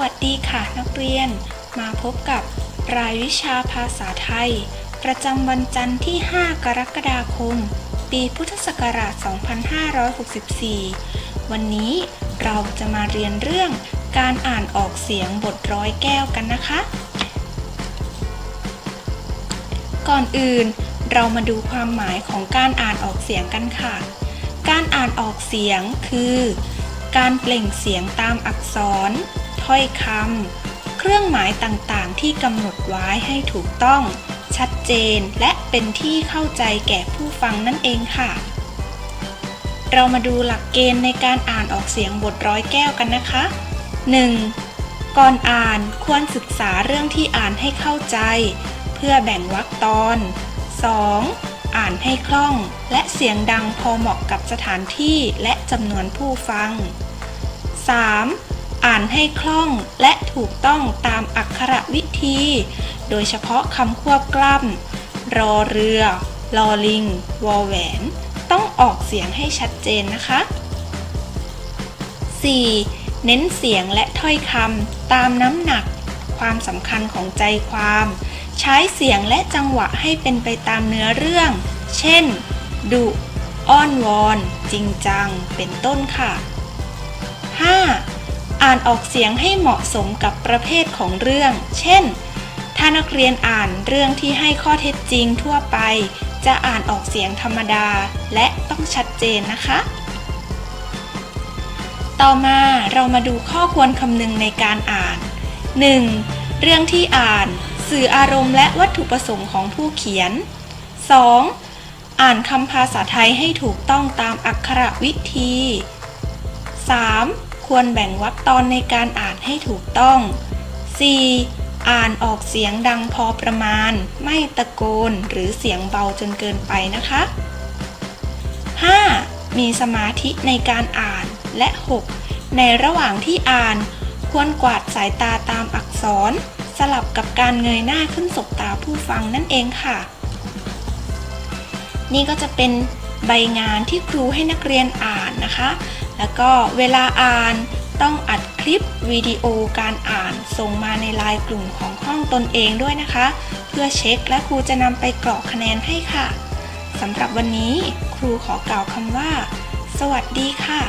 วัสดีค่ะนักเรียน มาพบกับรายวิชาภาษาไทย ประจำวันจันทร์ที่ 5 กรกฎาคม ปีพุทธศักราช 2564 วันนี้เราจะมาเรียนเรื่องการอ่านออกเสียงบทร้อยแก้วกันนะคะ ก่อนอื่นเรามาดูความหมายของการอ่านออกเสียงกันค่ะ การอ่านออกเสียงคือ การเปล่งเสียงตามอักษร ถ้อยคำเครื่องหมายต่างๆ ที่กำหนดไว้ให้ถูกต้อง ชัดเจนและเป็นที่เข้าใจแก่ผู้ฟังนั่นเองค่ะ เรามาดูหลักเกณฑ์ในการอ่านออกเสียงบทร้อยแก้วกันนะคะ 1. ก่อนอ่านควรศึกษาเรื่องที่อ่านให้เข้าใจ เพื่อแบ่งวรรคตอน 2. อ่านให้คล่องและเสียงดังพอเหมาะกับสถานที่และจำนวนผู้ฟัง 3. อ่านให้คล่องและถูกต้องตามอักขระวิธี โดยเฉพาะคำควบกล้ำรอเรือ ลอลิง วอแหวน ต้องออกเสียงให้ชัดเจนนะคะ 4. เน้นเสียงและถ้อยคำตามน้ำหนัก ความสำคัญของใจความ ใช้เสียงและจังหวะให้เป็นไปตามเนื้อเรื่อง เช่น ดุ อ้อนวอน จริงจัง เป็นต้นค่ะ อ่านออกเสียงให้เหมาะสมกับประเภทของเรื่อง เช่น ถ้านักเรียนอ่านเรื่องที่ให้ข้อเท็จจริงทั่วไป จะอ่านออกเสียงธรรมดาและต้องชัดเจนนะคะ ต่อมาเรามาดูข้อควรคำนึงในการอ่าน 1. เรื่องที่อ่านสื่ออารมณ์และวัตถุประสงค์ของผู้เขียน 2. อ่านคำภาษาไทยให้ถูกต้องตามอักขระวิธี 3. ควรแบ่งวรรคตอนในการอ่านให้ถูกต้อง 4. อ่านออกเสียงดังพอประมาณ ไม่ตะโกนหรือเสียงเบาจนเกินไปนะคะ 5. มีสมาธิในการอ่านและ 6. ในระหว่างที่อ่านควรกวาดสายตาตามอักษร สลับกับการเงยหน้าขึ้นสบตาผู้ฟังนั่นเองค่ะ นี่ก็จะเป็นใบงานที่ครูให้นักเรียนอ่านนะคะ แล้วก็เวลาอ่านต้องอัดคลิปวิดีโอการอ่านส่งมาในไลน์กลุ่มของห้องตนเองด้วยนะคะ เพื่อเช็คและครูจะนำไปกรอกคะแนนให้ค่ะสำหรับวันนี้ครูขอกล่าวคำว่า สวัสดีค่ะ